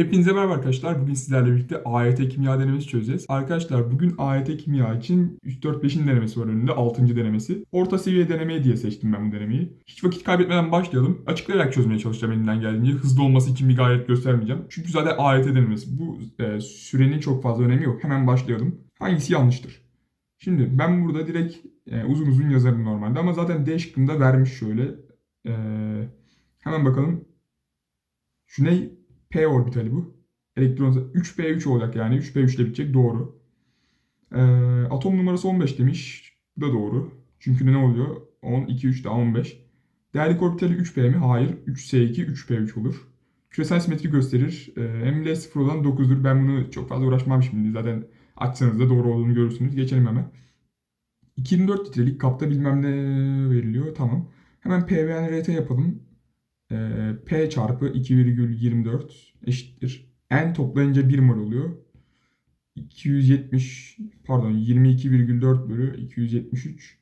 Hepinize merhaba arkadaşlar. Bugün sizlerle birlikte AYT kimya denemesi çözeceğiz. Arkadaşlar bugün AYT kimya için 3 4 5'in denemesi var önünde. 6. denemesi. Orta seviye deneme diye seçtim ben bu denemeyi. Hiç vakit kaybetmeden başlayalım. Açıklayarak çözmeye çalışacağım elimden geldiğince. Hızlı olması için bir gayret göstermeyeceğim. Çünkü zaten AYT denemesi. Bu e, sürenin çok fazla önemi yok. Hemen başlayalım. Hangisi yanlıştır? Şimdi ben burada direkt e, uzun uzun yazarım normalde ama zaten D şıkkında vermiş şöyle. E, hemen bakalım. Şu ne? P orbitali bu. Elektron 3p3 olacak yani. 3p3 ile bitecek. Doğru. Ee, atom numarası 15 demiş. Bu da doğru. Çünkü ne oluyor? 10, 2, 3 daha 15. Değerlik orbitali 3p mi? Hayır. 3s2, 3p3 olur. Küresel simetri gösterir. Ee, ML 0 olan 9'dur. Ben bunu çok fazla uğraşmam şimdi. Zaten açsanız da doğru olduğunu görürsünüz. Geçelim hemen. 224 litrelik kapta bilmem ne veriliyor. Tamam. Hemen PVNRT yapalım. Ee, P çarpı 2,24 eşittir. N toplayınca 1 mol oluyor. 270 pardon 22,4 bölü 273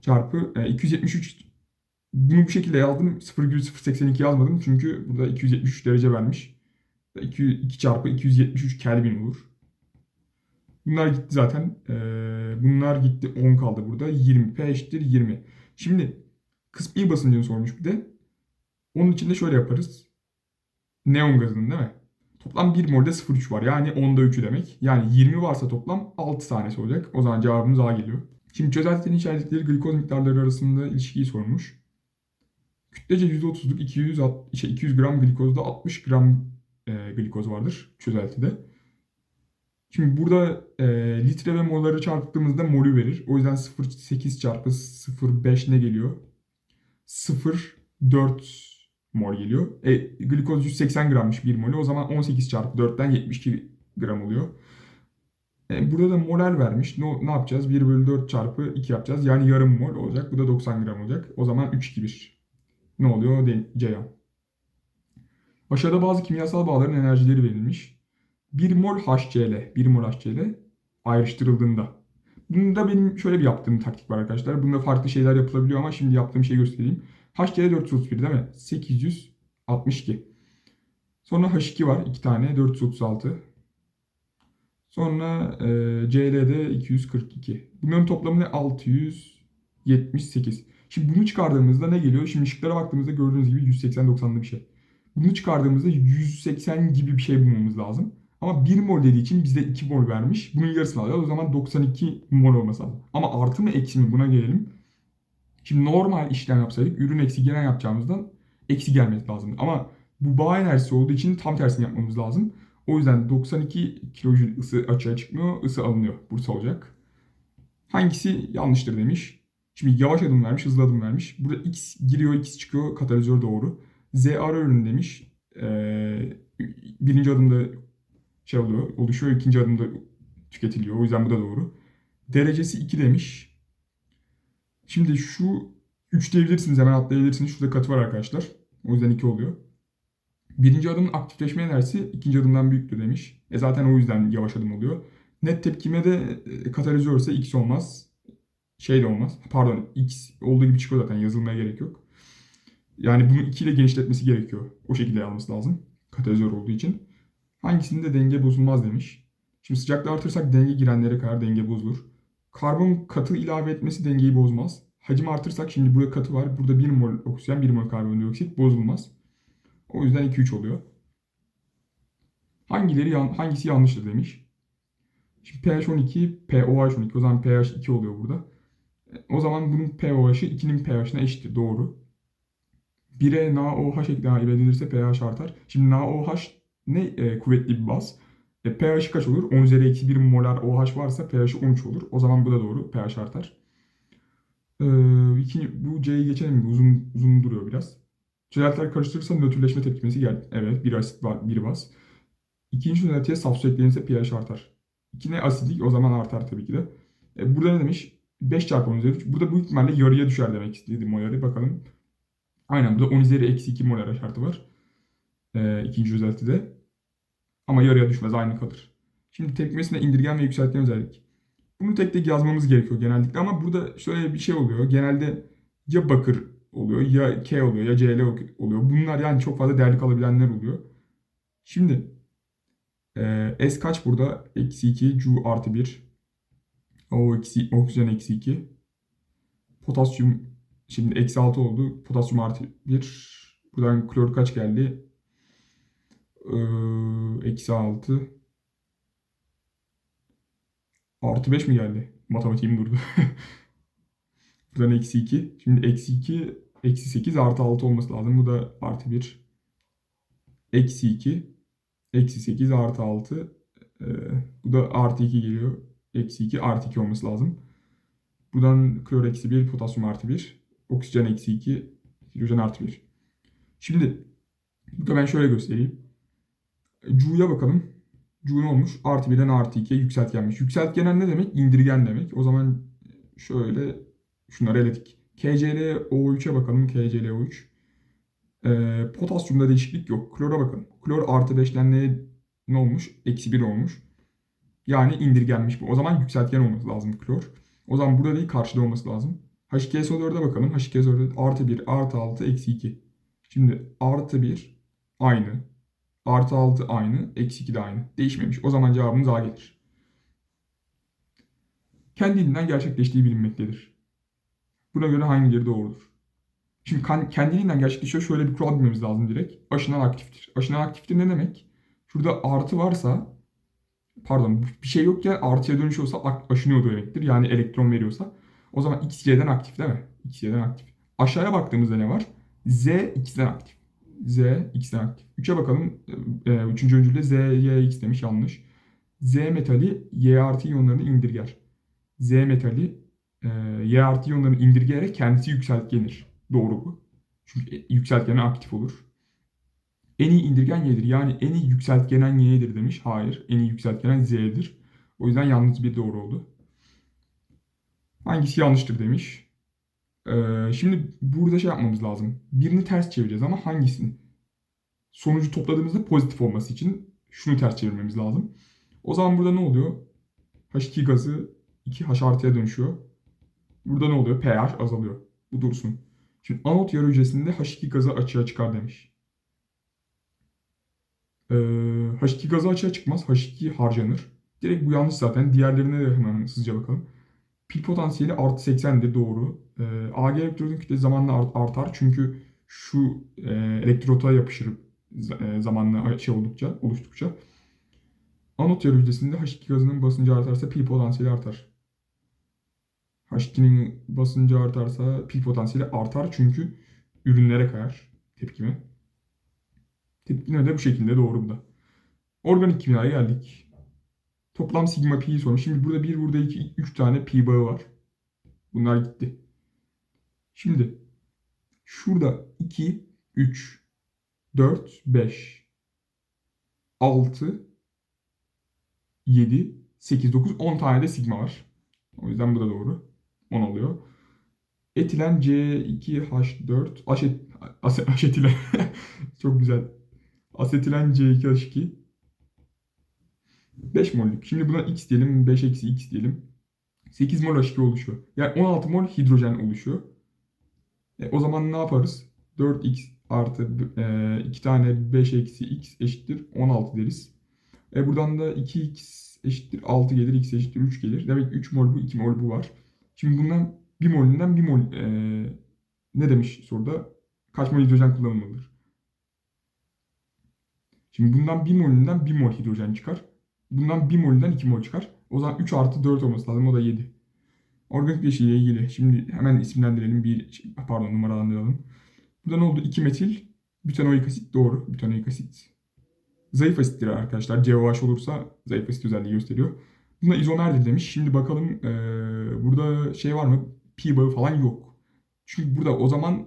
çarpı e, 273 bunu bu şekilde yazdım. 0,082 yazmadım çünkü burada 273 derece vermiş. 2, 2 çarpı 273 Kelvin olur. Bunlar gitti zaten. Ee, bunlar gitti 10 kaldı burada. 20 P eşittir 20. Şimdi kısmi basıncını sormuş bir de. Onun için de şöyle yaparız. Neon gazının değil mi? Toplam 1 molde 0,3 var. Yani 10'da 3'ü demek. Yani 20 varsa toplam 6 tanesi olacak. O zaman cevabımız A geliyor. Şimdi çözeltilerin işaretleri glikoz miktarları arasında ilişkiyi sormuş. Kütlece %30'luk 200, şey 200 gram glikozda 60 gram e, glikoz vardır çözeltide. Şimdi burada e, litre ve molları çarptığımızda molü verir. O yüzden 0,8 çarpı 0,5 ne geliyor? 0,4 mol geliyor. E, glikoz 180 grammış 1 molü. O zaman 18 çarpı 4'ten 72 gram oluyor. E, burada da molar vermiş. Ne, ne yapacağız? 1 bölü 4 çarpı 2 yapacağız. Yani yarım mol olacak. Bu da 90 gram olacak. O zaman 3 2 1. Ne oluyor? Ceyhan. Aşağıda bazı kimyasal bağların enerjileri verilmiş. 1 mol HCl, 1 mol HCl ayrıştırıldığında. Bunda benim şöyle bir yaptığım taktik var arkadaşlar. Bunda farklı şeyler yapılabiliyor ama şimdi yaptığım şeyi göstereyim. HCl 431 değil mi? 862. Sonra H2 var 2 tane 436. Sonra e, CL'de 242. Bunların toplamı ne? 678. Şimdi bunu çıkardığımızda ne geliyor? Şimdi şıklara baktığımızda gördüğünüz gibi 180-90'lı bir şey. Bunu çıkardığımızda 180 gibi bir şey bulmamız lazım. Ama 1 mol dediği için bize 2 mol vermiş. Bunun yarısını alacağız. O zaman 92 mol olması lazım. Ama artı mı eksi mi buna gelelim. Şimdi normal işlem yapsaydık ürün eksi gelen yapacağımızdan eksi gelmesi lazım. Ama bu bağ enerjisi olduğu için tam tersini yapmamız lazım. O yüzden 92 kilojül ısı açığa çıkmıyor. ısı alınıyor. Bursa olacak. Hangisi yanlıştır demiş. Şimdi yavaş adım vermiş, hızlı adım vermiş. Burada x giriyor, x çıkıyor. Katalizör doğru. Z ara ürün demiş. Ee, birinci adımda şey oluyor, oluşuyor. ikinci adımda tüketiliyor. O yüzden bu da doğru. Derecesi 2 demiş. Şimdi şu 3 diyebilirsiniz hemen atlayabilirsiniz. Şurada katı var arkadaşlar. O yüzden 2 oluyor. Birinci adımın aktifleşme enerjisi ikinci adımdan büyüktür demiş. E zaten o yüzden yavaş adım oluyor. Net tepkime de e, katalizörse x olmaz. Şey de olmaz. Pardon x olduğu gibi çıkıyor zaten yazılmaya gerek yok. Yani bunu 2 ile genişletmesi gerekiyor. O şekilde yazması lazım. Katalizör olduğu için. Hangisinde denge bozulmaz demiş. Şimdi sıcaklığı artırsak denge girenlere kadar denge bozulur. Karbon katı ilave etmesi dengeyi bozmaz. Hacim artırsak şimdi burada katı var. Burada 1 mol oksijen 1 mol karbondioksit bozulmaz. O yüzden 2-3 oluyor. Hangileri hangisi yanlıştır demiş. Şimdi pH 12, pOH 12. O zaman pH 2 oluyor burada. O zaman bunun pOH'ı 2'nin pH'ine eşittir. Doğru. 1'e NaOH ilave edilirse pH artar. Şimdi NaOH ne e, kuvvetli bir baz. E, pH kaç olur? 10 üzeri eksi 1 molar OH varsa pH 13 olur. O zaman bu da doğru. pH artar. Ee, iki, bu C'yi geçelim? Uzun, uzun duruyor biraz. Çözeltiler karıştırırsa nötrleşme tepkimesi geldi. Evet bir asit var, bir baz. İkinci çözeltiye saf su eklenirse pH artar. İki ne asidik o zaman artar tabii ki de. E, burada ne demiş? 5 çarpı 10 üzeri 3. Burada bu ihtimalle yarıya düşer demek istedi moları. Bakalım. Aynen burada 10 üzeri eksi 2 molar şartı var. E, ikinci çözeltide. Ama yarıya düşmez aynı kalır. Şimdi tepkimesine indirgen ve yükseltgen özellik. Bunu tek tek yazmamız gerekiyor genellikle ama burada şöyle bir şey oluyor. Genelde ya bakır oluyor ya K oluyor ya Cl oluyor. Bunlar yani çok fazla değerli kalabilenler oluyor. Şimdi e, S kaç burada? Eksi 2, Cu artı 1. O eksi, oksijen eksi 2. Potasyum şimdi eksi 6 oldu. Potasyum artı 1. Buradan klor kaç geldi? Ee, eksi 6. Artı 5 mi geldi? Matematiğim durdu. Buradan eksi 2. Şimdi eksi 2, eksi 8 artı 6 olması lazım. Bu da artı 1. Eksi 2, eksi 8 artı 6. Ee, bu da artı 2 geliyor. Eksi 2 artı 2 olması lazım. Buradan klor eksi 1, potasyum artı 1. Oksijen eksi 2, hidrojen artı 1. Şimdi burada ben şöyle göstereyim. Cu'ya bakalım. Cu ne olmuş? Artı 1'den artı 2'ye yükseltgenmiş. Yükseltgenen ne demek? İndirgen demek. O zaman şöyle şunları eledik. KClO3'e bakalım. KClO3. Ee, potasyumda değişiklik yok. Klora bakın. Klor artı 5'ten ne, ne olmuş? Eksi 1 olmuş. Yani indirgenmiş bu. O zaman yükseltgen olması lazım klor. O zaman burada değil karşıda olması lazım. H2SO4'e bakalım. H2SO4 artı 1 artı 6 eksi 2. Şimdi artı 1 aynı. Artı 6 aynı. Eksi 2 de aynı. Değişmemiş. O zaman cevabımız A gelir. Kendiliğinden gerçekleştiği bilinmektedir. Buna göre hangileri doğrudur? Şimdi kendiliğinden gerçekleşiyor. Şöyle bir kural bilmemiz lazım direkt. Aşınan aktiftir. Aşınan aktiftir ne demek? Şurada artı varsa pardon bir şey yokken artıya dönüşüyorsa aşınıyordu demektir. Yani elektron veriyorsa. O zaman XY'den aktif değil mi? XY'den aktif. Aşağıya baktığımızda ne var? Z X'den aktif. Z X'den aktif. 3'e bakalım. E, üçüncü öncülde Z Y X demiş yanlış. Z metali Y artı iyonlarını indirger. Z metali e, Y artı iyonlarını indirgeyerek kendisi yükseltgenir. Doğru bu. Çünkü yükseltgene aktif olur. En iyi indirgen Y'dir. Yani en iyi yükseltgenen Y'dir demiş. Hayır. En iyi yükseltgenen Z'dir. O yüzden yalnız bir doğru oldu. Hangisi yanlıştır demiş. Ee, şimdi burada şey yapmamız lazım. Birini ters çevireceğiz ama hangisini? Sonucu topladığımızda pozitif olması için şunu ters çevirmemiz lazım. O zaman burada ne oluyor? H2 gazı 2H artıya dönüşüyor. Burada ne oluyor? pH azalıyor. Bu dursun. Şimdi anot yarı hücresinde H2 gazı açığa çıkar demiş. Ee, H2 gazı açığa çıkmaz. H2 harcanır. Direkt bu yanlış zaten. Diğerlerine de hemen hızlıca bakalım. Pil potansiyeli artı 80'dir doğru. Ee, Ag elektrodun kütlesi zamanla art- artar. Çünkü şu e, elektrota yapışır e, zamanla şey oldukça, oluştukça. Anot yarı hücresinde H2 gazının basıncı artarsa pil potansiyeli artar. H2'nin basıncı artarsa pil potansiyeli artar çünkü ürünlere kayar tepkime. Tepkime de bu şekilde doğru bu da. Organik kimyaya geldik. Toplam sigma pi'yi sormuş. Şimdi burada 1, burada 2, 3 tane pi bağı var. Bunlar gitti. Şimdi şurada 2, 3, 4, 5, 6, 7, 8, 9, 10 tane de sigma var. O yüzden bu da doğru. 10 oluyor. Etilen C2H4 aşet, aset, aşetilen çok güzel. Asetilen C2H2 5 mollük. Şimdi buna X diyelim 5 eksi X diyelim. 8 mol H2 oluşuyor. Yani 16 mol hidrojen oluşuyor. E, o zaman ne yaparız? 4x artı e, 2 tane 5 eksi x eşittir 16 deriz. E, buradan da 2x eşittir 6 gelir, x eşittir 3 gelir. Demek ki 3 mol bu, 2 mol bu var. Şimdi bundan 1 molünden 1 mol e, ne demiş soruda? Kaç mol hidrojen kullanılmalıdır? Şimdi bundan 1 molünden 1 mol hidrojen çıkar. Bundan 1 molünden 2 mol çıkar. O zaman 3 artı 4 olması lazım. O da 7. Organik bileşiğiyle ilgili. Şimdi hemen isimlendirelim. Bir, pardon numaralandıralım. Burada ne oldu? 2 metil bütanoik asit doğru. Bütanoik asit. Zayıf asittir arkadaşlar. COH olursa zayıf asit özelliği gösteriyor. Buna izomerdir demiş. Şimdi bakalım ee, burada şey var mı? Pi bağı falan yok. Çünkü burada o zaman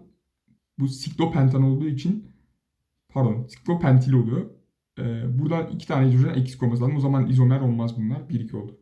bu siklopentan olduğu için pardon siklopentil oluyor. E, buradan iki tane hidrojen eksik olması lazım. O zaman izomer olmaz bunlar. 1-2 oldu.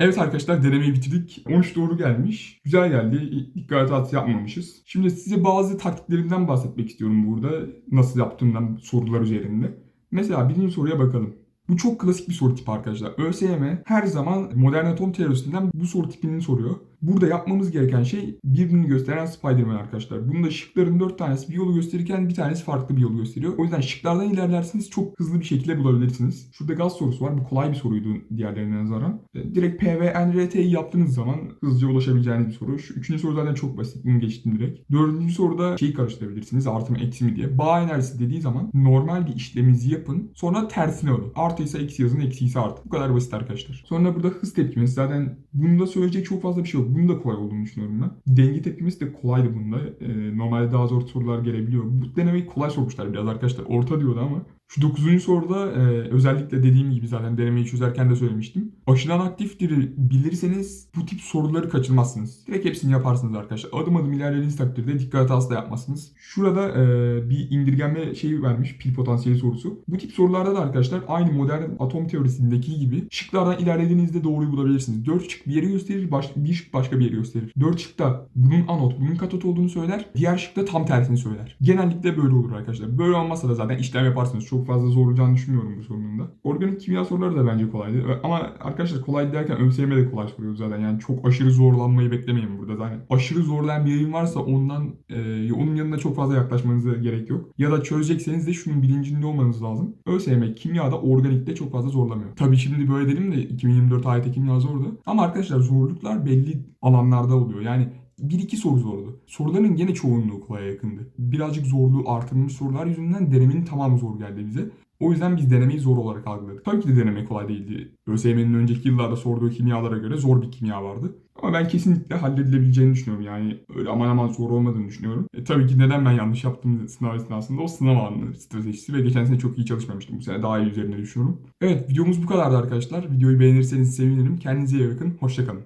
Evet arkadaşlar denemeyi bitirdik. 13 doğru gelmiş. Güzel geldi. Dikkat hatası yapmamışız. Şimdi size bazı taktiklerimden bahsetmek istiyorum burada. Nasıl yaptığımdan sorular üzerinde. Mesela birinci soruya bakalım. Bu çok klasik bir soru tipi arkadaşlar. ÖSYM her zaman modern atom teorisinden bu soru tipini soruyor. Burada yapmamız gereken şey birbirini gösteren Spider-Man arkadaşlar. Bunda şıkların 4 tanesi bir yolu gösterirken bir tanesi farklı bir yolu gösteriyor. O yüzden şıklardan ilerlerseniz çok hızlı bir şekilde bulabilirsiniz. Şurada gaz sorusu var. Bu kolay bir soruydu diğerlerine nazaran. E, Direkt P yaptığınız zaman hızlıca ulaşabileceğiniz bir soru. Şu üçüncü soru zaten çok basit. Bunu geçtim direkt. Dördüncü soruda şeyi karıştırabilirsiniz. Artı mı eksi mi diye. Bağ enerjisi dediği zaman normal bir işleminizi yapın. Sonra tersini alın. Artıysa eksi yazın, eksiyse artı. Bu kadar basit arkadaşlar. Sonra burada hız tepkimesi. Zaten bunda söyleyecek çok fazla bir şey yok. Bunun da kolay olduğunu düşünüyorum ben. Denge tepkimesi de kolaydı bunda. Ee, normalde daha zor sorular gelebiliyor. Bu denemeyi kolay sormuşlar biraz arkadaşlar. Orta diyordu ama. Şu 9. soruda e, özellikle dediğim gibi zaten denemeyi çözerken de söylemiştim. Aşılan aktiftir bilirseniz bu tip soruları kaçırmazsınız. Direkt hepsini yaparsınız arkadaşlar. Adım adım ilerlediğiniz takdirde dikkat da yapmazsınız. Şurada e, bir indirgenme şeyi vermiş. Pil potansiyeli sorusu. Bu tip sorularda da arkadaşlar aynı modern atom teorisindeki gibi şıklardan ilerlediğinizde doğruyu bulabilirsiniz. 4 şık bir yeri gösterir, baş, bir şık başka bir yeri gösterir. 4 şıkta bunun anot, bunun katot olduğunu söyler. Diğer şıkta tam tersini söyler. Genellikle böyle olur arkadaşlar. Böyle olmazsa da zaten işlem yaparsınız. Çok fazla zor olacağını düşünmüyorum bu sorunun da. Organik kimya soruları da bence kolaydı. Ama arkadaşlar kolay derken ÖSYM de kolay soruyor zaten. Yani çok aşırı zorlanmayı beklemeyin burada zaten. Aşırı zorlayan bir yayın varsa ondan e, onun yanına çok fazla yaklaşmanıza gerek yok. Ya da çözecekseniz de şunun bilincinde olmanız lazım. ÖSYM kimyada organikte çok fazla zorlamıyor. Tabii şimdi böyle dedim de 2024 AYT kimya zordu. Ama arkadaşlar zorluklar belli alanlarda oluyor. Yani bir iki soru zordu. Soruların gene çoğunluğu kolaya yakındı. Birazcık zorluğu artırılmış sorular yüzünden denemenin tamamı zor geldi bize. O yüzden biz denemeyi zor olarak algıladık. Tabii ki de deneme kolay değildi. ÖSYM'nin önceki yıllarda sorduğu kimyalara göre zor bir kimya vardı. Ama ben kesinlikle halledilebileceğini düşünüyorum. Yani öyle aman aman zor olmadığını düşünüyorum. E, tabii ki neden ben yanlış yaptım sınav esnasında o sınav anı stratejisi ve geçen sene çok iyi çalışmamıştım. Bu sene daha iyi üzerine düşünüyorum. Evet videomuz bu kadardı arkadaşlar. Videoyu beğenirseniz sevinirim. Kendinize iyi bakın. Hoşçakalın.